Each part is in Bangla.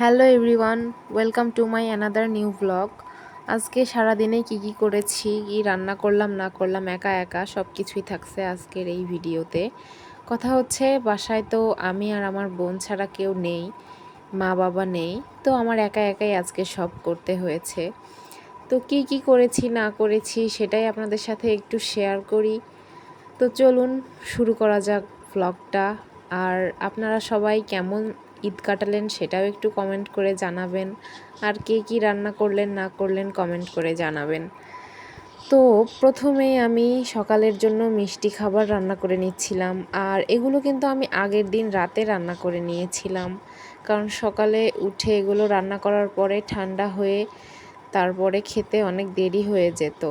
Hello everyone welcome to my another new blog আজকে সারাদিনে কি কি করেছি, কি রান্না করলাম, না করলাম, একা একা সব কিছুই থাকছে আজকের এই ভিডিওতে। কথা হচ্ছে, বাসায় তো আমি আর আমার বোন ছাড়া কেউ নেই, মা বাবা নেই, তো আমার একা একাই আজকে সব করতে হয়েছে। তো কি কি করেছি, না করেছি সেটাই আপনাদের সাথে একটু শেয়ার করি। তো চলুন, শুরু করা যাক ব্লগটা আর আপনারা সবাই কেমন ঈদ কাটালেন সেটাও একটু কমেন্ট করে জানাবেন। আর কে কী রান্না করলেন, না করলেন কমেন্ট করে জানাবেন। তো প্রথমেই আমি সকালের জন্য মিষ্টি খাবার রান্না করে নিচ্ছিলাম। আর এগুলো কিন্তু আমি আগের দিন রাতে রান্না করে নিয়েছিলাম। কারণ সকালে উঠে এগুলো রান্না করার পরে ঠান্ডা হয়ে তারপরে খেতে অনেক দেরি হয়ে যেত।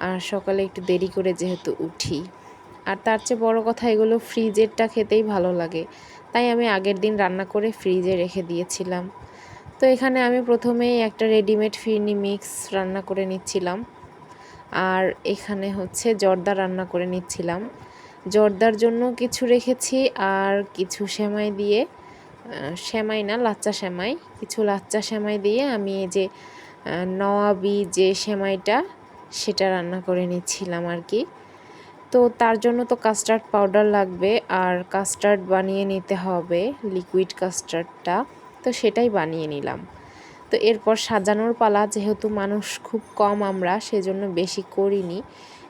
আর সকালে একটু দেরি করে যেহেতু উঠি। আর তার চেয়ে বড় কথা এগুলো ফ্রিজেরটা খেতেই ভালো লাগে। তাই আমি আগের দিন রান্না করে ফ্রিজে রেখে দিয়েছিলাম। তো এখানে আমি প্রথমেই একটা রেডিমেড ফিরনি মিক্স রান্না করে নিচ্ছিলাম। আর এখানে হচ্ছে জর্দা রান্না করে নিচ্ছিলাম। জর্দার জন্য কিছু রেখেছি আর কিছু সেমাই দিয়ে সেমাই না, লাচ্চা সেমাই। কিছু লাচ্চা সেমাই দিয়ে আমি এই যে নওয়াবি যে সেমাইটা, সেটা রান্না করে নিচ্ছিলাম আর কি। তো তার জন্য তো কাস্টার্ড পাউডার লাগবে আর কাস্টার্ড বানিয়ে নিতে হবে লিকুইড কাস্টার্ডটা তো সেটাই বানিয়ে নিলাম। তো এরপর সাজানোর পালা, যেহেতু মানুষ খুব কম আমরা, সেজন্য বেশি করিনি।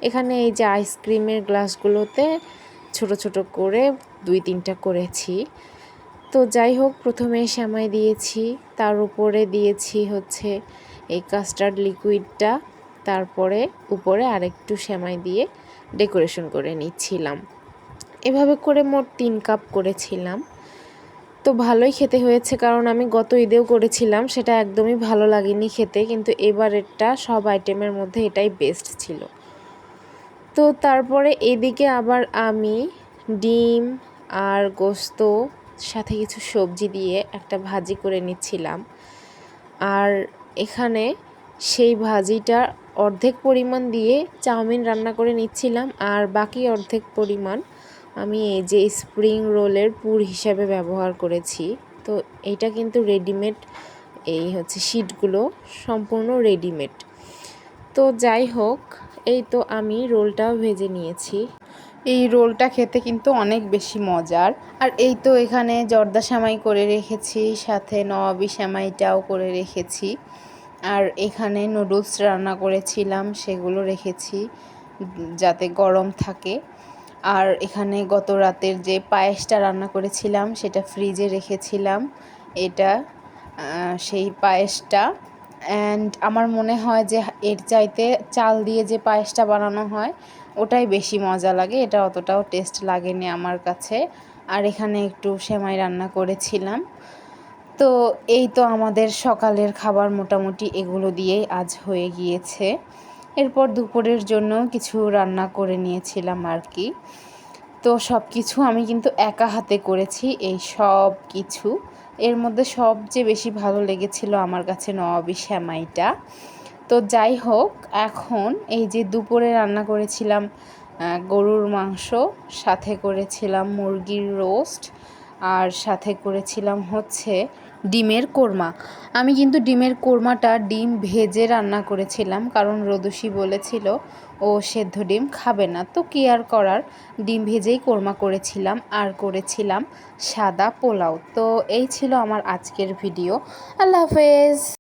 এখানে এই যে আইসক্রিমের গ্লাসগুলোতে ছোট ছোট করে দুই তিনটা করেছি। তো যাই হোক, প্রথমে শ্যামাই দিয়েছি, তার উপরে দিয়েছি হচ্ছে এই কাস্টার্ড লিকুইডটা তারপরে উপরে আরেকটু শ্যামাই দিয়ে ডেকোরেশন করে নিচ্ছিলাম। এভাবে করে মোট তিন কাপ করেছিলাম। তো ভালোই খেতে হয়েছে কারণ আমি গত ঈদেও করেছিলাম, সেটা একদমই ভালো লাগেনি খেতে, কিন্তু এবারেরটা সব আইটেমের মধ্যে এটাই বেস্ট ছিল। তো তারপরে এদিকে আবার আমি ডিম আর গোস্ত, সাথে কিছু সবজি দিয়ে একটা ভাজি করে নিচ্ছিলাম। আর এখানে সেই ভাজিটা অর্ধেক পরিমাণ দিয়ে চাউমিন রান্না করে নিচ্ছিলাম আর বাকি অর্ধেক পরিমাণ আমি এই যে স্প্রিং রোলের পুর হিসাবে ব্যবহার করেছি। তো এটা কিন্তু রেডিমেড, এই হচ্ছে শিটগুলো সম্পূর্ণ রেডিমেড। তো যাই হোক, এই তো আমি রোলটাও ভেজে নিয়েছি। এই রোলটা খেতে কিন্তু অনেক বেশি মজার। আর এই তো এখানে জর্দা সেমাই করে রেখেছি, সাথে নবাবি সেমাইটাও করে রেখেছি। আর এখানে নুডলস রান্না করেছিলাম, সেগুলো রেখেছি যাতে গরম থাকে। আর এখানে গত রাতের যে পায়েসটা রান্না করেছিলাম, সেটা ফ্রিজে রেখেছিলাম। এটা সেই পায়েসটা। অ্যান্ড আমার মনে হয় যে এর চাইতে চাল দিয়ে যে পায়েসটা বানানো হয়, ওটাই বেশি মজা লাগে। এটা অতটাও টেস্ট লাগেনি আমার কাছে। আর এখানে একটু সেমাই রান্না করেছিলাম। তো এই তো আমাদের সকালের খাবার মোটামুটি এগুলো দিয়েই আজ হয়ে গিয়েছে। এরপর দুপুরের জন্য কিছু রান্না করে নিয়েছিলাম আর কি। তো সব কিছু আমি কিন্তু একা হাতে করেছি, এই সব কিছু। এর মধ্যে সবচেয়ে বেশি ভালো লেগেছিল আমার কাছে নবাবি শ্যামাইটা। তো যাই হোক, এখন এই যে দুপুরে রান্না করেছিলাম গরুর মাংস, সাথে করেছিলাম মুরগির রোস্ট আর সাথে করেছিলাম হচ্ছে ডিমের কোরমা। আমি কিন্তু ডিমের কোরমাটা ডিম ভেজে রান্না করেছিলাম, কারণ রদুষি বলেছিল, ও সেদ্ধ ডিম খাবে না। তো কি আর করার? ডিম ভেজেই কোরমা করেছিলাম আর করেছিলাম সাদা পোলাও। তো এই ছিল আমার আজকের ভিডিও। আল্লাহ হাফেজ!